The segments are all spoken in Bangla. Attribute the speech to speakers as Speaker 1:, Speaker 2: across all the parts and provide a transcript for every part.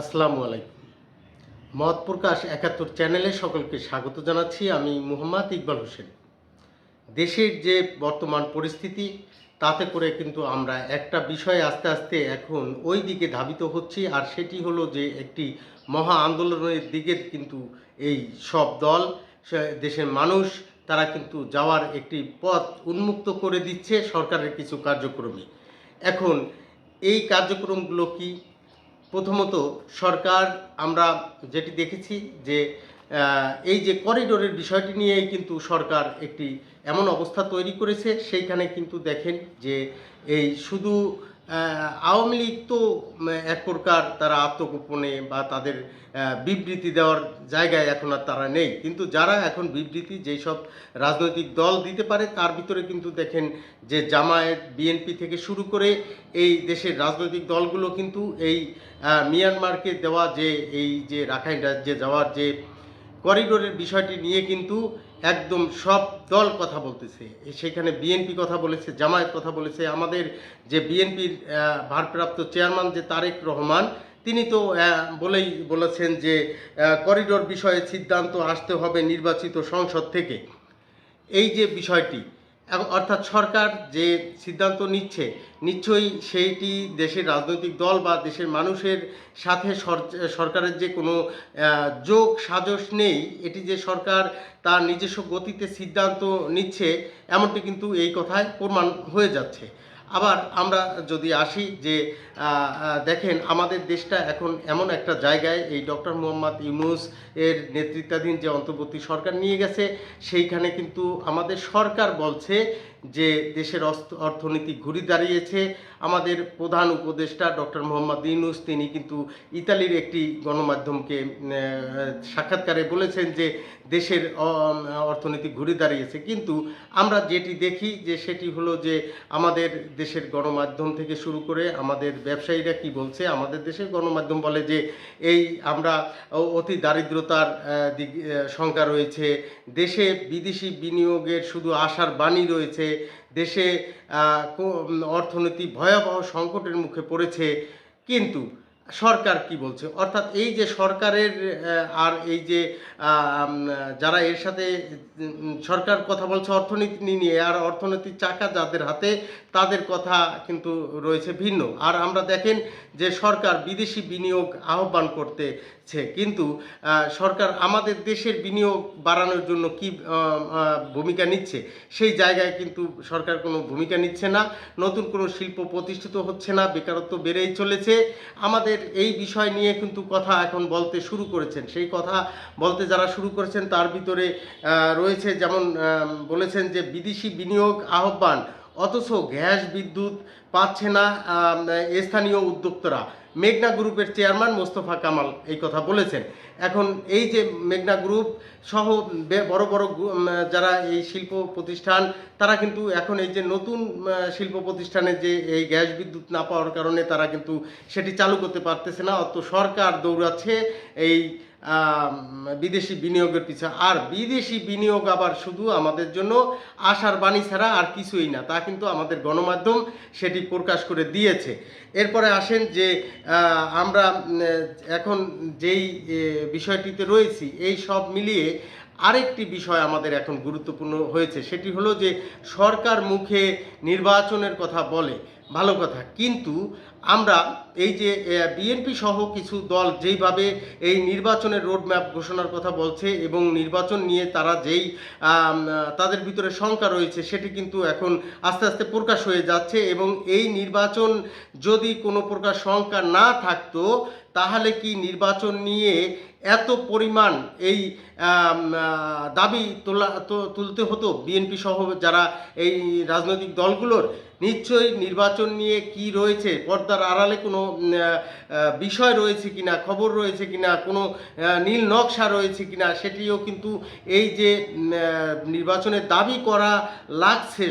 Speaker 1: আসসালামু আলাইকুম। মত প্রকাশ একাত্তর চ্যানেলে সকলকে স্বাগত জানাচ্ছি। আমি মুহাম্মদ ইকবাল হোসেন। দেশের যে বর্তমান পরিস্থিতি, তাতে করে কিন্তু আমরা একটা বিষয় আস্তে আস্তে এখন ওই দিকে ধাবিত হচ্ছি, আর সেটি হলো যে একটি মহা আন্দোলনের দিকে কিন্তু এই সব দল দেশের মানুষ, তারা কিন্তু যাওয়ার একটি পথ উন্মুক্ত করে দিচ্ছে সরকারের কিছু কার্যক্রমে। এখন এই কার্যক্রমগুলো কি প্রথমত সরকার, আমরা যেটি দেখেছি যে এই যে করিডোরের বিষয়টি নিয়েই কিন্তু সরকার একটি এমন অবস্থা তৈরি করেছে, সেইখানে কিন্তু দেখেন যে, এই শুধু আওয়ামী লীগ তো এক প্রকার তারা আত্মগোপনে বা তাদের বিবৃতি দেওয়ার জায়গায় এখন আর তারা নেই। কিন্তু যারা এখন বিবৃতি যেই সব রাজনৈতিক দল দিতে পারে, তার ভিতরে কিন্তু দেখেন যে জামায়াত, বিএনপি থেকে শুরু করে এই দেশের রাজনৈতিক দলগুলো কিন্তু এই মিয়ানমারকে দেওয়া যে, এই যে রাখাইন রাজ্যে যাওয়ার যে করিডোরের বিষয়টি নিয়ে কিন্তু একদম সব দল কথা বলতেছে। সেখানে বিএনপি কথা বলেছে, জামায়াত কথা বলেছে। আমাদের যে বিএনপির ভারপ্রাপ্ত চেয়ারম্যান যে তারেক রহমান, তিনি তো বলেই বলেছেন যে করিডোর বিষয়ে সিদ্ধান্ত আসতে হবে নির্বাচিত সংসদ থেকে। এই যে বিষয়টি অর্থাৎ সরকার যে সিদ্ধান্ত নিচ্ছে, নিশ্চয়ই সেইটি দেশের রাজনৈতিক দল বা দেশের মানুষের সাথে সর- সরকারের যে কোনো যোগ সাজস নেই, এটি যে সরকার তার নিজস্ব গতিতে সিদ্ধান্ত নিচ্ছে, এমনটি কিন্তু এই কথায় প্রমাণ হয়ে যাচ্ছে। আবার আমরা যদি আসি যে দেখেন আমাদের দেশটা এখন এমন একটা জায়গায় এই ডক্টর মোহাম্মদ ইউনুস এর নেতৃত্বাধীন যে অন্তর্বর্তী সরকার নিয়ে গেছে, সেইখানে কিন্তু আমাদের সরকার বলছে যে দেশের অর্থনীতি ঘুরে দাঁড়িয়েছে, আমাদের প্রধান উপদেষ্টা ডক্টর মোহাম্মদ ইউনুস, তিনি কিন্তু ইতালির একটি গণমাধ্যমকে সাক্ষাৎকারে বলেছেন যে দেশের অর্থনীতি ঘুরে দাঁড়িয়েছে। কিন্তু আমরা যেটি দেখি যে সেটি হলো যে আমাদের দেশের গণমাধ্যম থেকে শুরু করে আমাদের ব্যবসায়ীরা কি বলছে? আমাদের দেশের গণমাধ্যম বলে যে এই আমরা অতি দারিদ্রতার দিক সংখ্যা রয়েছে। দেশে বিদেশি বিনিয়োগের শুধু আশার বাণী রয়েছে। দেশে অর্থনীতি ভয়াবহ সংকটের মুখে পড়েছে। কিন্তু সরকার কি বলছে? অর্থাৎ এই যে সরকারের আর এই যে যারা এর সাথে সরকার কথা বলছে অর্থনীতি নিয়ে, আর অর্থনীতির চাকা যাদের হাতে, তাদের কথা কিন্তু রয়েছে ভিন্ন। আর আমরা দেখেন যে সরকার বিদেশি বিনিয়োগ আহ্বান করতেছে কিন্তু সরকার আমাদের দেশের বিনিয়োগ বাড়ানোর জন্য কি ভূমিকা নিচ্ছে, সেই জায়গায় কিন্তু সরকার কোনো ভূমিকা নিচ্ছে না। নতুন কোনো শিল্প প্রতিষ্ঠিত হচ্ছে না, বেকারত্ব বেড়েই চলেছে। আমাদের এই বিষয় নিয়ে কিন্তু কথা এখন বলতে শুরু করেছেন। সেই কথা বলতে যারা শুরু করেছেন, তার ভিতরে রয়েছে যেমন বলেছেন যে বিদেশি বিনিয়োগ আহ্বান। অথচ গ্যাস, বিদ্যুৎ পাচ্ছে না স্থানীয় উদ্যোক্তরা। মেঘনা গ্রুপের চেয়ারম্যান মোস্তফা কামাল এই কথা বলেছেন। এখন এই যে মেঘনা গ্রুপ সহ বড় বড় যারা এই শিল্প প্রতিষ্ঠান, তারা কিন্তু এখন এই যে নতুন শিল্প প্রতিষ্ঠানে যে এই গ্যাস, বিদ্যুৎ না পাওয়ার কারণে তারা কিন্তু সেটি চালু করতে পারতেছে না। অত সরকার দৌড়াচ্ছে এই বিদেশি বিনিয়োগের পিছনে আর বিদেশি বিনিয়োগ আবার শুধু আমাদের জন্য আশার বাণী ছাড়া আর কিছুই না, তা কিন্তু আমাদের গণমাধ্যম সেটি প্রকাশ করে দিয়েছে। এরপরে আসেন যে আমরা এখন যেই বিষয়টিতে রয়েছি, এই সব মিলিয়ে আরেকটি বিষয় আমাদের এখন গুরুত্বপূর্ণ হয়েছে, সেটি হলো যে সরকার মুখে নির্বাচনের কথা বলে। ভালো কথা। কিন্তু আমরা এই যে বিএনপি সহ কিছু দল যেইভাবে এই নির্বাচনের রোডম্যাপ ঘোষণার কথা বলছে এবং নির্বাচন নিয়ে তারা যেই তাদের ভিতরে শঙ্কা রয়েছে, সেটি কিন্তু এখন আস্তে আস্তে প্রকাশ হয়ে যাচ্ছে এবং এই নির্বাচন যদি কোনো প্রকার শঙ্কা না থাকতো, তাহলে কি নির্বাচন নিয়ে এত পরিমাণ এই দাবি তোলা তুলতে হতো বিএনপি সহ যারা এই রাজনৈতিক দলগুলোর। নিশ্চয়ই নির্বাচন নিয়ে কি রয়েছে, পর্দার আড়ালে কোনো বিষয় রয়েছে কিনা, খবর রয়েছে কিনা, কোনো নীল নকশা রয়েছে কিনা, সেটিও কিন্তু এই যে নির্বাচনের দাবি করা লাগছে,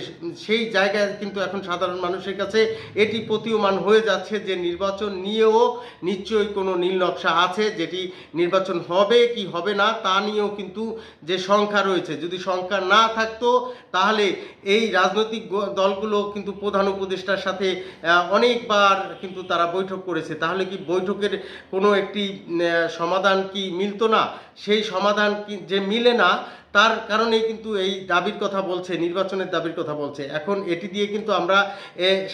Speaker 1: সেই জায়গায় কিন্তু এখন সাধারণ মানুষের কাছে এটি প্রতীয়মান হয়ে যাচ্ছে যে নির্বাচন নিয়েও নিশ্চয়ই কোনো নীল নকশা আছে, যেটি নির্বাচন হবে কি হবে না, তা নিয়েও কিন্তু যে সংখ্যা রয়েছে। যদি সংখ্যা না থাকতো, তাহলে এই রাজনৈতিক দলগুলো কিন্তু প্রধান উপদেষ্টার সাথে অনেকবার কিন্তু তারা বৈঠক করেছে। তাহলে কি বৈঠকের কোনো একটি সমাধান কি মিলতো না? সেই সমাধান কি যে মিলে না তার কারণেই কিন্তু এই দাবির কথা বলছে, নির্বাচনের দাবির কথা বলছে। এখন এটি দিয়ে কিন্তু আমরা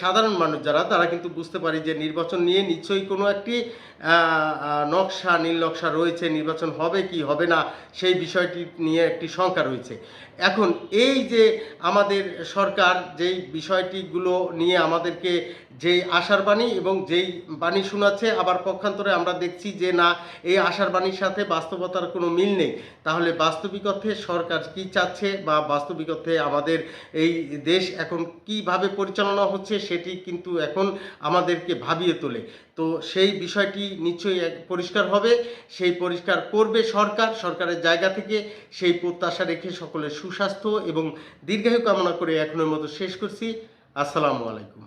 Speaker 1: সাধারণ মানুষ যারা, তারা কিন্তু বুঝতে পারি যে নির্বাচন নিয়ে নিশ্চয়ই কোনো একটি নকশা, নীল নকশা রয়েছে, নির্বাচন হবে কি হবে না, সেই বিষয়টি নিয়ে একটি শঙ্কা রয়েছে। এখন এই যে আমাদের সরকার, যেই বিষয়টিগুলো নিয়ে আমাদেরকে যেই আশার বাণী এবং যেই বাণী শোনাচ্ছে, আবার পক্ষান্তরে আমরা দেখছি যে না, এই আশার বাণীর সাথে বাস্তবতার কোনো মিল নেই। তাহলে বাস্তবিক অর্থে সরকার কি চাচ্ছে বা বাস্তবিক অর্থে আমাদের এই দেশ এখন কীভাবে পরিচালনা হচ্ছে সেটি কিন্তু এখন আমাদেরকে ভাবিয়ে তোলে। তো সেই বিষয়টি নিশ্চয়ই পরিষ্কার হবে, সেই পরিষ্কার করবে সরকার, সরকারের জায়গা থেকে। সেই প্রত্যাশা রেখে সকলের সুস্বাস্থ্য এবং দীর্ঘায়ু কামনা করে এখনের মতো শেষ করছি। আসসালামু আলাইকুম।